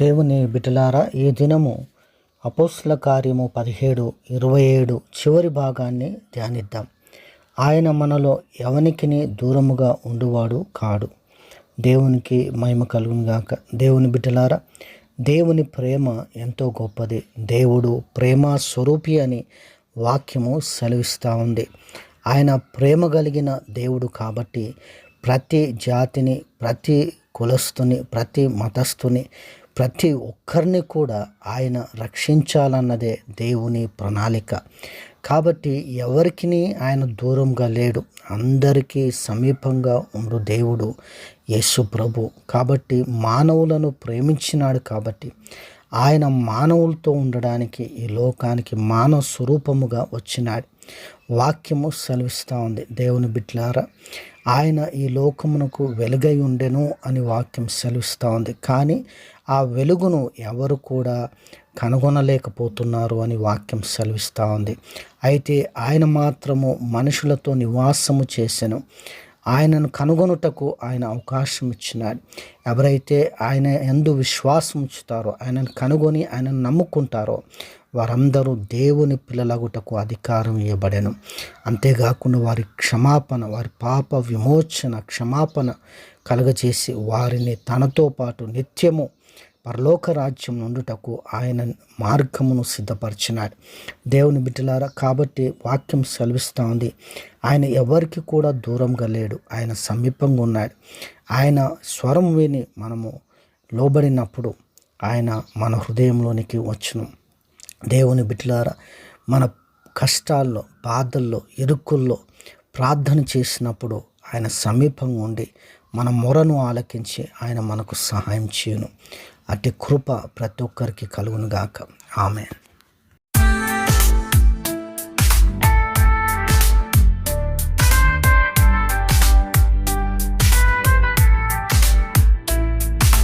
దేవుని బిడ్డలారా ఈ దినము అపోస్ల కార్యము పదిహేడు ఇరవై ఏడు చివరి భాగాన్ని ధ్యానిద్దాం. ఆయన మనలో ఎవనికిని దూరముగా ఉండువాడు కాడు. దేవునికి మహిమ కలుగునుగాక దేవుని బిడ్డలారా దేవుని ప్రేమ ఎంతో గొప్పది. దేవుడు ప్రేమ స్వరూపి అని వాక్యము సెలవిస్తూ ఉంది. ఆయన ప్రేమ కలిగిన దేవుడు కాబట్టి ప్రతి జాతిని ప్రతి కులస్తుని ప్రతి మతస్థుని ప్రతి ఒక్కరిని కూడా ఆయన రక్షించాలన్నదే దేవుని ప్రణాళిక. కాబట్టి ఎవరికి ఆయన దూరంగా లేడు అందరికీ సమీపంగా ఉండు దేవుడు యేసు ప్రభు కాబట్టి మానవులను ప్రేమించినాడు కాబట్టి ఆయన మానవులతో ఉండడానికి ఈ లోకానికి మానవ స్వరూపముగా వచ్చినాడు. వాక్యము సెలవిస్తూ ఉంది. దేవుని బిడ్లారా ఆయన ఈ లోకమునకు వెలుగై ఉండెను అని వాక్యం సెలవిస్తూ ఉంది. కానీ ఆ వెలుగును ఎవరు కూడా కనుగొనలేకపోతున్నారు అని వాక్యం సెలవిస్తూ ఉంది. అయితే ఆయన మాత్రము మనుషులతో నివాసము చేసెను. ఆయనను కనుగొనుటకు ఆయన అవకాశం ఇచ్చినాడు. ఎవరైతే ఆయన ఎందు విశ్వాసం ఉంచుతారో ఆయనను కనుగొని ఆయనను నమ్ముకుంటారో వారందరూ దేవుని పిల్లలగుటకు అధికారం ఇవ్వబడెను అంతేకాకుండా వారి క్షమాపణ వారి పాప విమోచన క్షమాపణ కలుగజేసి వారిని తనతో పాటు నిత్యము పరలోక రాజ్యం నుండుటకు ఆయన మార్గమును సిద్ధపరిచినాడు. దేవుని బిడ్డలారా కాబట్టి వాక్యం సెలవిస్తూ ఉంది. ఆయన ఎవరికి కూడా దూరంగా లేడు. ఆయన సమీపంగా ఉన్నాడు. ఆయన స్వరం విని మనము లోబడినప్పుడు ఆయన మన హృదయంలోనికి వచ్చును. దేవుని బిడ్డలారా మన కష్టాల్లో బాధల్లో ఇరుకుల్లో ప్రార్థన చేసినప్పుడు ఆయన సమీపంగా ఉండి మన మొరను ఆలకించి ఆయన మనకు సహాయం చేయను. అట్టి కృప ప్రతి ఒక్కరికి కలుగునుగాక ఆమె